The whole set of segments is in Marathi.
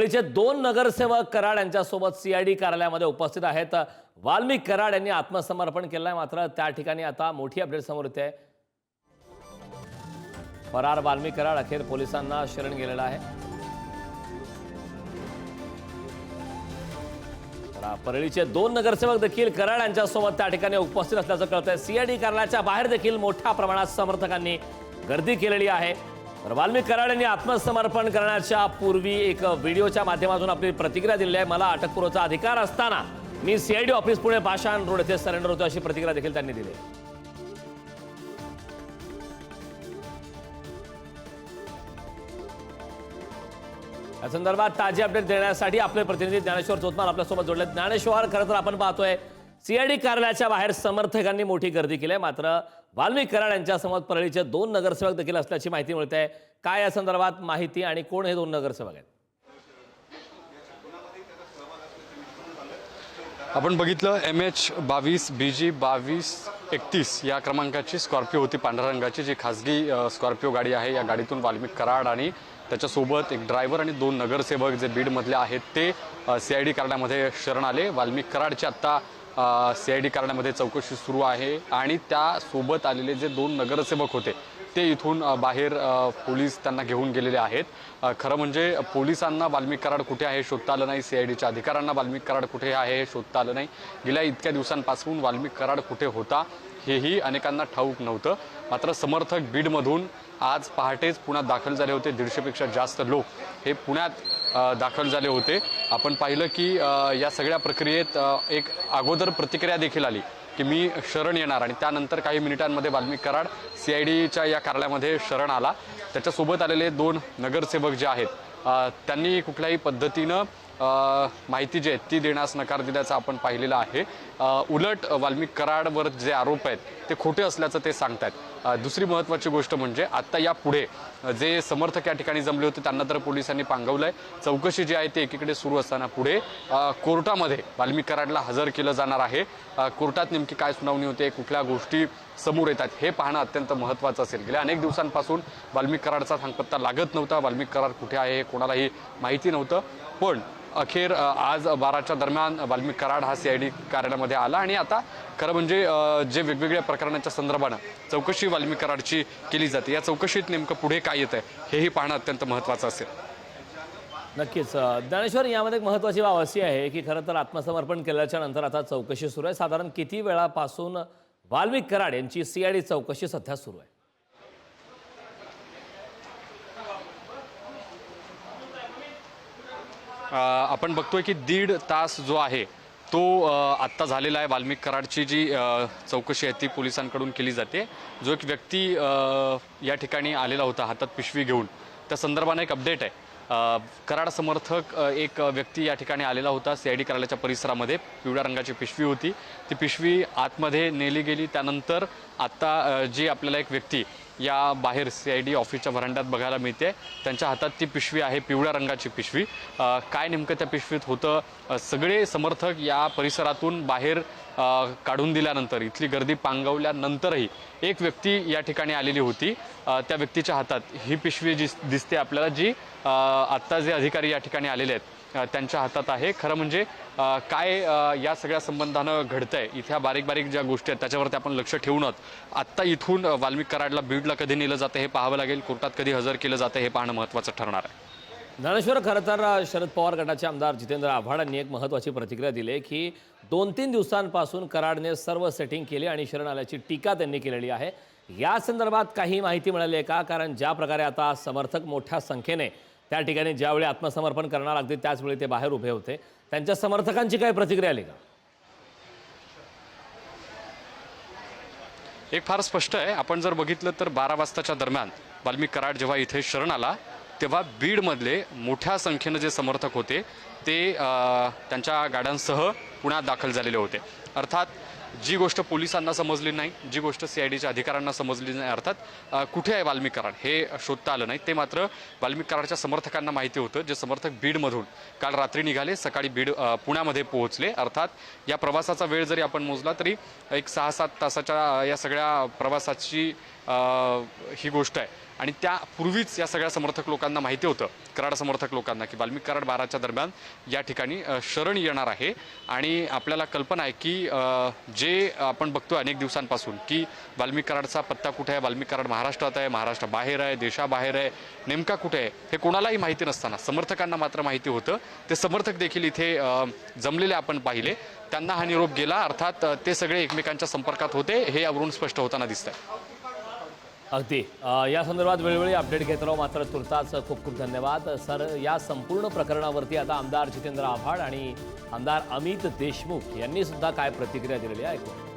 परळीचे दोन नगरसेवक कराड यांच्यासोबत सीआयडी कार्यालयामध्ये उपस्थित आहेत. वाल्मिक कराड यांनी आत्मसमर्पण केलं आहे मात्र त्या ठिकाणी आता मोठी अपडेट समोर येते. फरार वाल्मिक कराड अखेर पोलिसांना शरण गेलेला आहे. परळीचे दोन नगरसेवक देखील कराड यांच्यासोबत त्या ठिकाणी उपस्थित असल्याचं कळतंय. सीआयडी कार्यालयाच्या बाहेर देखील मोठ्या प्रमाणात समर्थकांनी गर्दी केलेली आहे. तर वाल्मिक कराड यांनी आत्मसमर्पण करण्याच्या पूर्वी एक व्हिडिओच्या माध्यमातून आपली प्रतिक्रिया दिली आहे मला अटकपूर्वचा अधिकार असताना मी CID office Pune Pashan road येथे सरेंडर होतो अशी प्रतिक्रिया देखील त्यांनी दिली आहे. या संदर्भात ताजी अपडेट देण्यासाठी आपले प्रतिनिधी ज्ञानेश्वर चोतमार आपल्यासोबत जोडले ज्ञानेश्वर खरं तर आपण पाहतोय सीआयडी कार्यालयाच्या बाहेर समर्थकांनी मोठी गर्दी केली आहे. मात्र वाल्मिक कराड यांच्यासमोर परळीचे दोन नगरसेवक देखील असल्याची माहिती मिळते. आहे काय या संदर्भात माहिती आणि कोण हे दोन नगरसेवक आहेत? आपण बघितलं एम एच बावीस बी जी बावीस एकतीस या क्रमांकाची स्कॉर्पिओ होती. पांढऱ्या रंगाची जी खासगी स्कॉर्पिओ गाडी आहे या गाडीतून वाल्मिक कराड आणि त्याच्यासोबत एक ड्रायव्हर आणि दोन नगरसेवक जे बीडमधले आहेत ते सी आय डी कार्डामध्ये शरण आले. वाल्मिक कराडचे आत्ता सी आय डी कार्यालयामध्ये चौकशी सुरू आहे आणि त्यासोबत आलेले जे दोन नगरसेवक होते ते इथून बाहेर पोलीस त्यांना घेऊन गेलेले आहेत. खरं म्हणजे पोलिसांना वाल्मिक कराड कुठे आहे शोधता आलं नाही सी आय डीच्या अधिकाऱ्यांना वाल्मिक कराड कुठे आहे हे शोधता आलं नाही. गेल्या इतक्या दिवसांपासून वाल्मिक कराड कुठे होता हेही अनेकांना ठाऊक नव्हतं. मात्र समर्थक बीडमधून आज पहाटेच पुण्यात दाखल झाले होते. दीडशेपेक्षा जास्त लोक हे पुण्यात दाखल झाले होते. आपण पाहिलं की या सगळ्या प्रक्रियेत एक अगोदर प्रतिक्रिया देखील आली की मी शरण येणार आणि त्यानंतर काही मिनिटांमध्ये वाल्मिक कराड सी आय डीच्या या कार्यालयामध्ये शरण आला. त्याच्यासोबत आलेले दोन नगरसेवक जे आहेत त्यांनी कुठल्याही पद्धतीनं माहिती जी आहे ती देण्यास नकार दिल्याचं आपण पाहिलेलं आहे. उलट वाल्मिक कराडवर जे आरोप आहेत ते खोटे असल्याचं ते सांगत आहेत दुसरी महत्त्वाची गोष्ट म्हणजे आत्ता यापुढे जे समर्थक या ठिकाणी जमले होते त्यांना तर पोलिसांनी पांगवलं आहे चौकशी जी आहे ती एकीकडे सुरू असताना पुढे कोर्टामध्ये वाल्मिक कराडला हजर केलं जाणार आहे. कोर्टात नेमकी काय सुनावणी होते कुठल्या गोष्टी समोर येतात. हे पाहणं अत्यंत महत्त्वाचं असेल. गेल्या अनेक दिवसांपासून वाल्मिक कराडचा थांगपत्ता लागत नव्हता. वाल्मिक कराड कुठे आहे हे कोणालाही माहिती नव्हतं. पण अखेर आज बाराच्या दरम्यान वाल्मिक कराड हा सी आय डी कार्यालयामध्ये आला आणि आता खरं म्हणजे जे वेगवेगळ्या प्रकरणाच्या संदर्भानं चौकशी वाल्मिक कराडची केली जाते. या चौकशीत नेमकं पुढे काय येतं आहे हेही पाहणं अत्यंत महत्त्वाचं असेल. नक्कीच. ज्ञानेश्वर यामध्ये एक महत्त्वाची बाब अशी आहे की खरं तर आत्मसमर्पण केल्याच्यानंतर आता चौकशी सुरू आहे. साधारण किती वेळापासून वाल्मिक कराड यांची सीआयडी चौकशी सध्या सुरू आहे. आपण बघतोय की दीड तास जो आहे तो आत्ता झालेला आहे. वाल्मिक कराडची जी चौकशी आहे ती पोलिसांकडून केली जाते. जो एक व्यक्ती या ठिकाणी आलेला होता हातात पिशवी घेऊन. त्या संदर्भाने एक अपडेट आहे. कराड समर्थक एक व्यक्ती या ठिकाणी आलेला होता सी आय डी कार्यालयाच्या परिसरामध्ये. पिवळ्या रंगाची पिशवी होती. ती पिशवी आतमध्ये नेली गेली. त्यानंतर आत्ता जी आपल्याला एक व्यक्ती या बाहेर सी आय डी ऑफिसच्या व्हरांड्यात बघायला मिळते त्यांच्या हातात ती पिशवी आहे पिवळ्या रंगाची पिशवी. काय नेमकं त्या पिशवीत होतं? सगळे समर्थक या परिसरातून बाहेर काढून दिल्यानंतर इथली गर्दी पांगवल्यानंतरही एक व्यक्ती या ठिकाणी आलेली होती. त्या व्यक्तीच्या हातात ही पिशवी जी दिसते आपल्याला जी आत्ता जे अधिकारी या ठिकाणी आलेले आहेत त्यांच्या हातात आहे. खरं म्हणजे काय या सगळ्या संबंधानं घडतं आहे इथ्या बारीक बारीक ज्या गोष्टी आहेत त्याच्यावरती आपण लक्ष ठेवूनच आत्ता इथून वाल्मिक कराडला बीडला कधी नेलं जातं हे पाहावं लागेल कोर्टात कधी हजर केलं जातं हे पाहणं महत्त्वाचं ठरणार आहे. ज्ञानेश्वर खरं तर शरद पवार गटाचे आमदार जितेंद्र आव्हाडांनी एक महत्त्वाची प्रतिक्रिया दिली की दोन तीन दिवसांपासून कराडने सर्व सेटिंग केली आणि शरण आल्याची टीका त्यांनी केलेली आहे. या संदर्भात काही माहिती मिळाली आहे का? कारण ज्या प्रकारे आता समर्थक मोठ्या संख्येने त्या ठिकाणी ज्यावेळी आत्मसमर्पण करणार अगदी त्याचवेळी ते बाहेर उभे होते. त्यांच्या समर्थकांची काही प्रतिक्रिया आली का? एक फार स्पष्ट आहे. आपण जर बघितलं तर बारा वाजताच्या दरम्यान वाल्मिक कराड जेव्हा इथे शरण आला तेव्हा बीडमधले मोठ्या संख्येनं जे समर्थक होते ते त्यांच्या गाड्यांसह पुण्यात दाखल झालेले होते. अर्थात जी गोष्ट पोलिसांना समजली नाही जी गोष्ट सी आय डीच्या अधिकाऱ्यांना समजली नाही अर्थात कुठे आहे वाल्मिक कराड हे शोधता आलं नाही. ते मात्र वाल्मिक कराडच्या समर्थकांना माहिती होतं जे समर्थक बीडमधून काल रात्री निघाले सकाळी बीड पुण्यामध्ये पोहोचले. अर्थात या प्रवासाचा वेळ जरी आपण मोजला तरी एक सहा सात तासाच्या या सगळ्या प्रवासाची ही गोष्ट आहे. आणि त्यापूर्वीच या सगळ्या समर्थक लोकांना माहिती होतं कराड समर्थक लोकांना की वाल्मिक कराड बाराच्या दरम्यान या ठिकाणी शरण येणार आहे. आणि आपल्याला कल्पना आहे की जे आपण बघतो अनेक दिवसांपासून की वाल्मिक कराडचा पत्ता कुठे आहे वाल्मिक कराड महाराष्ट्रात आहे महाराष्ट्राबाहेर आहे देशाबाहेर आहे नेमका कुठे आहे हे कोणालाही माहिती नसताना समर्थकांना मात्र माहिती होतं. ते समर्थक देखील इथे जमलेले आपण पाहिले. त्यांना हा निरोप गेला अर्थात ते सगळे एकमेकांच्या संपर्कात होते हे यावरून स्पष्ट होताना दिसतंय. अगदी. या संदर्भात वेळोवेळी अपडेट घेत राहू. मात्र तुर्तास खूप खूप धन्यवाद. सर या संपूर्ण प्रकरणावरती आता आमदार जितेंद्र आव्हाड आणि आमदार अमित देशमुख यांनी सुद्धा काय प्रतिक्रिया दिलेली आहे ऐकू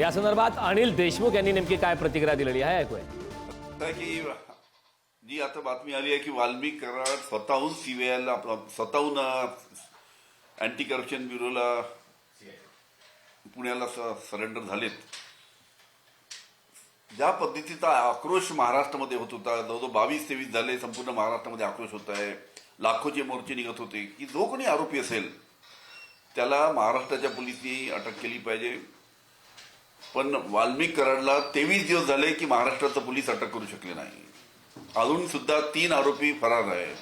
या संदर्भात अनिल देशमुख यांनी नेमकी काय प्रतिक्रिया दिलेली आहे ऐकूया. की जी आता बातमी आली आहे की वाल्मिक कराड स्वतःहून सीबीआयला स्वतःहून अँटी करप्शन ब्युरोला पुण्याला सरेंडर झालेत. ज्या पद्धतीचा आक्रोश महाराष्ट्रामध्ये होत होता जवळजवळ बावीस तेवीस झाले संपूर्ण महाराष्ट्रामध्ये आक्रोश होत आहे. लाखोचे मोर्चे निघत होते. की जो कोणी आरोपी असेल त्याला महाराष्ट्राच्या पोलिसनी अटक केली पाहिजे. पण वाल्मिक कराडला तेवीस दिवस झाले की महाराष्ट्राचं पोलीस अटक करू शकले नाही. अजून सुद्धा तीन आरोपी फरार आहेत.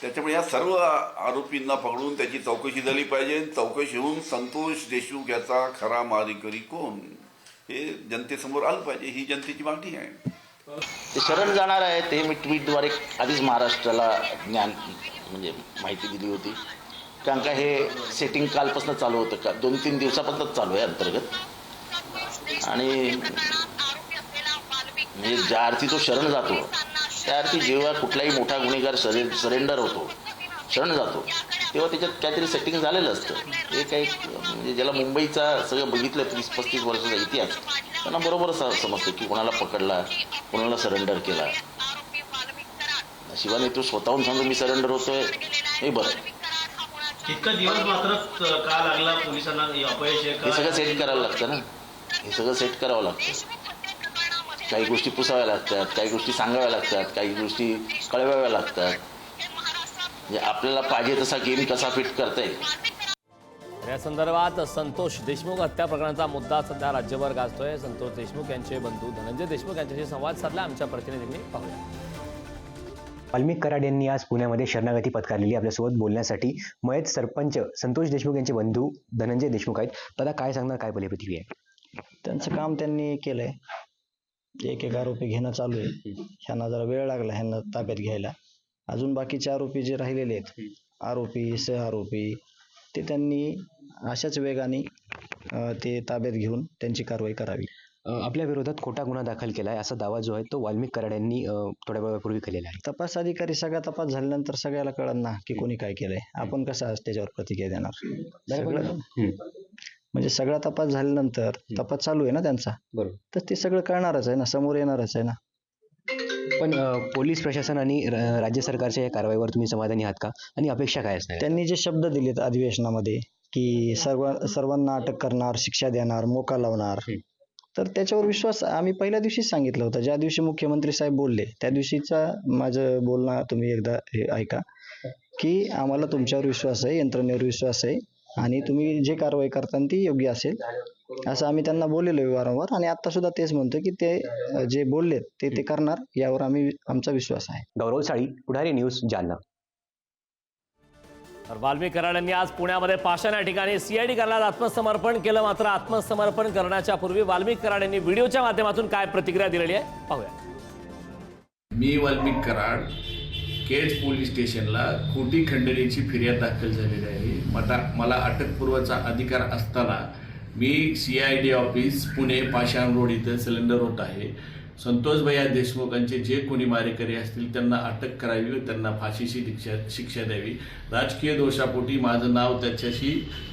त्याच्यामुळे या सर्व आरोपींना पकडून त्याची चौकशी झाली पाहिजे. चौकशी होऊन संतोष देशमुख याचा खरा मारेकरी कोण? हे जनतेसमोर आलं पाहिजे. ही जनतेची मागणी आहे. ते शरण जाणार आहे ते मी ट्विटद्वारे आधीच महाराष्ट्राला ज्ञान म्हणजे माहिती दिली होती. कारण का हे सेटिंग कालपासून चालू होतं का? दोन तीन दिवसापासूनच चालू आहे अंतर्गत. आणि म्हणजे ज्या अर्थी तो शरण जातो त्या अर्थी जेव्हा कुठलाही मोठा गुन्हेगार सरे सरेंडर होतो शरण जातो तेव्हा त्याच्यात काहीतरी सेटिंग झालेलं असतं. हे काही म्हणजे ज्याला मुंबईचा सगळं बघितलं तीस पस्तीस वर्षाचा इतिहास त्यांना बरोबर समजतं की कोणाला पकडला कोणाला सरेंडर केला. शिवाने तो स्वतःहून सांगतो मी सरेंडर होतोय. हे बरं. इतका दिवस मात्र का लागला पोलिसांना? अपयश हे सगळं सेट करायला लागतं ना. हे सगळं सेट करावं लागतं. काही गोष्टी पुसाव्या लागतात काही गोष्टी सांगाव्या लागतात काही गोष्टी कळवाव्या लागतात. म्हणजे आपल्याला पाहिजे तसा गेम कसा फिट करता येईल. या संदर्भात संतोष देशमुख हत्या प्रकरणाचा मुद्दा सध्या राज्यभर गाजतोय. संतोष देशमुख यांचे बंधू धनंजय देशमुख यांच्याशी संवाद साधला. आमच्या प्रतिनिधींनी पाहूया. वाल्मिक कराड यांनी आज पुण्यामध्ये शरणागती पत्करलेली आपल्यासोबत बोलण्यासाठी मयत सरपंच संतोष देशमुख यांचे बंधू धनंजय देशमुख आहेत. दादा काय सांगणार? काय पहिली प्रतिक्रिया आहे? त्यांचं काम त्यांनी केलंय. एक एक आरोपी घेणं चालू आहे. ह्यांना जरा वेळ लागला ह्यांना ताब्यात घ्यायला. अजून बाकीचे आरोपी जे राहिलेले आहेत आरोपी सह आरोपी ते त्यांनी अशाच वेगाने ते ताब्यात घेऊन त्यांची कारवाई करावी. आपल्या विरोधात खोटा गुन्हा दाखल केला आहे असा दावा जो आहे तो वाल्मिक कराड यांनी थोड्या वेळापूर्वी केलेला आहे. तपास अधिकारी सगळा तपास झाल्यानंतर सगळ्याला कळलं ना की कोणी काय केलंय. आपण कसं त्याच्यावर प्रतिक्रिया देणार? म्हणजे सगळा तपास झाल्यानंतर तपास चालू आहे ना त्यांचा? बरोबर. तर ते सगळं कळणारच आहे ना समोर येणारच आहे ना? पण अं, पोलीस प्रशासन आणि र- राज्य सरकारच्या या कारवाईवर तुम्ही समाधानी आहात का? आणि अपेक्षा काय असणार त्यांनी जे शब्द दिलेत अधिवेशनामध्ये की सर्व सर्वांना अटक करणार शिक्षा देणार मोका लावणार तर त्याच्यावर विश्वास आम्ही पहिल्या दिवशीच सांगितलं होतं. ज्या दिवशी मुख्यमंत्री साहेब बोलले त्या दिवशीचा माझं बोलणं तुम्ही एकदा हे ऐका की आम्हाला तुमच्यावर विश्वास आहे यंत्रणेवर विश्वास आहे. आणि तुम्ही जे कारवाई करताना ती योग्य असेल. असं आम्ही त्यांना बोललेलो आहे वारंवार आणि आता सुद्धा तेच म्हणतो की ते जे बोललेत ते ते करणार यावर आम्ही आमचा विश्वास आहे. गौरव साळी पुढारी न्यूज जालना. तर वाल्मिक कराड यांनी आज पुण्यामध्ये पाषाण या ठिकाणी सीआयडी करण्यात आत्मसमर्पण केलं. मात्र आत्मसमर्पण करण्याच्या पूर्वी वाल्मिक कराड यांनी व्हिडिओच्या माध्यमातून काय प्रतिक्रिया दिलेली आहे? पाहूया. मी वाल्मिक कराड केज पोलीस स्टेशनला खोटी खंडणीची फिर्याद दाखल झालेली आहे. मला मला अटकपूर्वाचा अधिकार असताना मी C I D office Pune Pashan road इथं सिलेंडर होत आहे. संतोष भैया देशमुखांचे जे कोणी मारेकरी असतील त्यांना अटक करावी व त्यांना फाशीची शिक्षा शिक्षा द्यावी. राजकीय दोषापोटी माझं नाव त्याच्याशी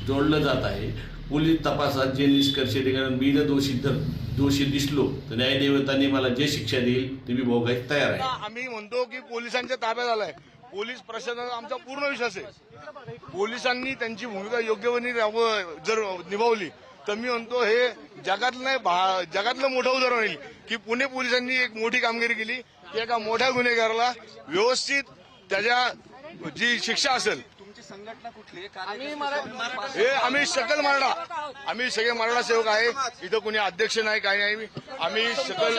जोडलं जात आहे. पोलीस तपासात जे निष्कर्ष निघाले मी जर दोषी धर दोषी दिसलो तर न्यायदेवताने मला जे शिक्षा देईल ते मी भोगायला तयार आहे. आम्ही म्हणतो की पोलिसांच्या ताब्यात आलाय. पोलीस प्रशासनाचा आमचा पूर्ण विश्वास आहे. पोलिसांनी त्यांची भूमिका योग्यपणे जर निभावली तर मी म्हणतो हे जगातलं जगातलं मोठं उदाहरण होईल की पुणे पोलिसांनी एक मोठी कामगिरी केली. की एका मोठ्या गुन्हेगाराला व्यवस्थित त्याच्या जी शिक्षा असेल. हे आम्ही सकल मराठा. आम्ही सगळे मराठा सेवक आहे. इथं कोणी अध्यक्ष नाही काही नाही. आम्ही सकल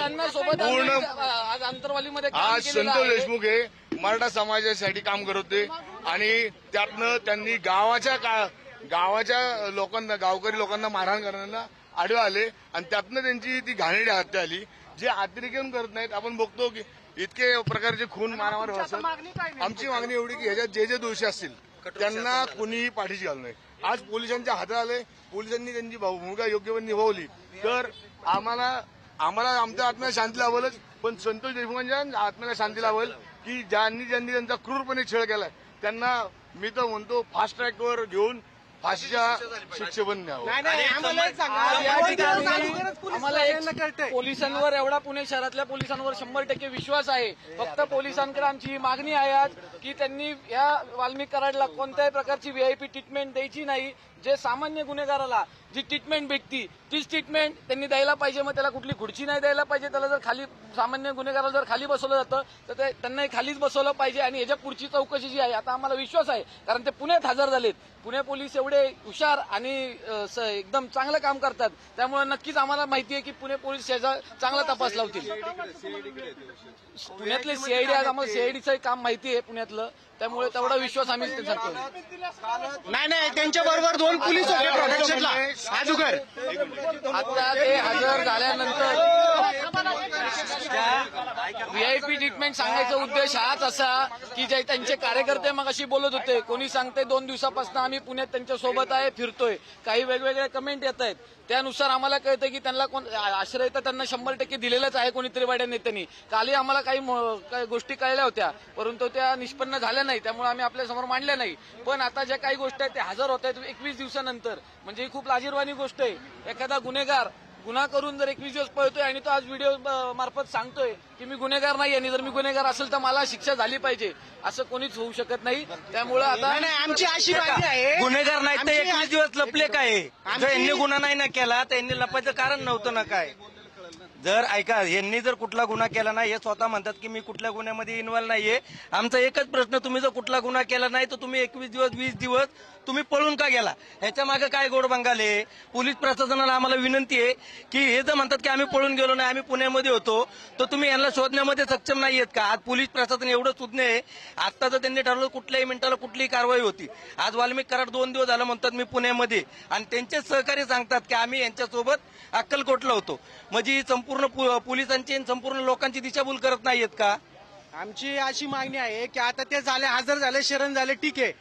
पूर्ण आज आंतरवालीमध्ये आज संतोष देशमुख हे मराठा समाजासाठी काम करत होते. आणि त्यातनं त्यांनी गावाच्या का गावाच्या लोकांना गावकरी लोकांना मारहाण करण्याला आडवे आले आणि त्यातनं त्यांची ती घाणेरडी हत्या आली. जे अतिरेकन करत नाहीत आपण बघतो की इतके प्रकारचे खून मारामार होत असतात आमची मागणी एवढी की ह्याच्यात जे जे दोषी असतील त्यांना कुणीही पाठीशी घालू नये. आज पोलिसांच्या हातात आले पोलिसांनी त्यांची भूमिका योग्य पण निभावली. तर आम्हाला आम्हाला आमच्या आत्म्याला शांती लाभलच पण संतोष देशमुखांच्या आत्म्याला शांती लाभल की ज्यांनी ज्यांनी त्यांचा क्रूरपणे छळ केलाय त्यांना मी तर म्हणतो फास्ट ट्रॅकवर घेऊन फाशीच्या आम्हाला एक पोलिसांवर एवढा पुणे शहरातल्या पोलिसांवर शंभर टक्के विश्वास आहे. फक्त पोलिसांकडे आमची ही मागणी आहे आज की त्यांनी या वाल्मिक कराडला कोणत्याही प्रकारची व्हीआयपी ट्रीटमेंट द्यायची नाही. जे सामान्य गुन्हेगाराला जी ट्रीटमेंट भेटती तीच ट्रीटमेंट त्यांनी द्यायला पाहिजे. मग त्याला कुठली खुर्ची नाही द्यायला पाहिजे. त्याला जर खाली सामान्य गुन्हेगाराला जर खाली बसवलं जातं तर ते त्यांनाही खालीच बसवलं पाहिजे. आणि याच्या पुढची चौकशी जी आहे आता आम्हाला विश्वास आहे कारण ते पुण्यात हजर झालेत. पुणे पोलीस एवढे हुशार आणि एकदम चांगलं काम करतात. त्यामुळे नक्कीच आम्हाला माहिती आहे की पुणे पोलीस याचा चांगला तपास लावतील. पुण्यातले सीआयडी आज आम्हाला सीआयडीचं काम माहिती आहे पुण्यातलं. त्यामुळे तेवढा विश्वास आम्ही ठेवतो. नाही नाही त्यांच्या बरोबर दोन पोलीस होते प्रोटेक्शनला आता ते हजर झाल्यानंतर व्हीआयपी ट्रीटमेंट सांगायचा उद्देश हाच असा की जे त्यांचे कार्यकर्ते मग अशी बोलत होते कोणी सांगते दोन दिवसापासून आम्ही पुण्यात त्यांच्यासोबत आहे फिरतोय. काही वेगवेगळ्या कमेंट येत आहेत. त्यानुसार आम्हाला कळतं की त्यांना कोण आश्रय तर त्यांना शंभर टक्के दिलेलाच आहे कोणीतरी वाड्या नेत्यांनी. कालही आम्हाला काही काही गोष्टी कळल्या होत्या परंतु त्या निष्पन्न झाल्या नाही त्यामुळे आम्ही आपल्यासमोर मांडल्या नाही. पण आता ज्या काही गोष्टी आहेत त्या हजर होत आहेत एकवीस दिवसानंतर. म्हणजे ही खूप लाजीरवाणी गोष्ट आहे. एखादा गुन्हेगार गुन्हा करून जर एकवीस दिवस पळतोय आणि तो आज व्हिडिओ मार्फत सांगतोय की मी गुन्हेगार नाही आणि जर मी गुन्हेगार असेल तर मला शिक्षा झाली पाहिजे असं कोणीच होऊ शकत नाही. त्यामुळे आता नाही नाही आमची अशी मागणी आहे. गुन्हेगार नाही तर एकवीस दिवस लपले काय? यांनी गुन्हा नाही ना केला तर यांनी लपायचं कारण नव्हतं ना काय? जर ऐका यांनी जर कुठला गुन्हा केला नाही हे स्वतः म्हणतात की मी कुठल्या गुन्ह्यामध्ये इन्व्हॉल्व नाहीये आमचा एकच प्रश्न तुम्ही जर कुठला गुन्हा केला नाही तर तुम्ही एकवीस दिवस वीस दिवस तुम्ही पळून का गेला? ह्याच्या मागे काय गोड बंगाले पोलीस प्रशासनाला आम्हाला विनंती आहे की हे जर म्हणतात की आम्ही पळून गेलो नाही आम्ही पुण्यामध्ये होतो तर तुम्ही यांना शोधण्यामध्ये सक्षम नाही आहेत का? आज पोलीस प्रशासन एवढं सुज्ञ आहे. आता जर त्यांनी ठरवलं कुठल्याही मिनिटाला कुठलीही कारवाई होती. आज वाल्मिक कराड दोन दिवस झालं म्हणतात मी पुण्यामध्ये. आणि त्यांचे सहकारी सांगतात की आम्ही यांच्यासोबत अक्कलकोटला होतो. म्हणजे ही संपूर्ण पो- पोलिसांची संपूर्ण लोकांची दिशाभूल करत नाहीयेत का? आमची अशी मागणी आहे की आता ते झाले हजर झाले शरण झाले ठीक आहे.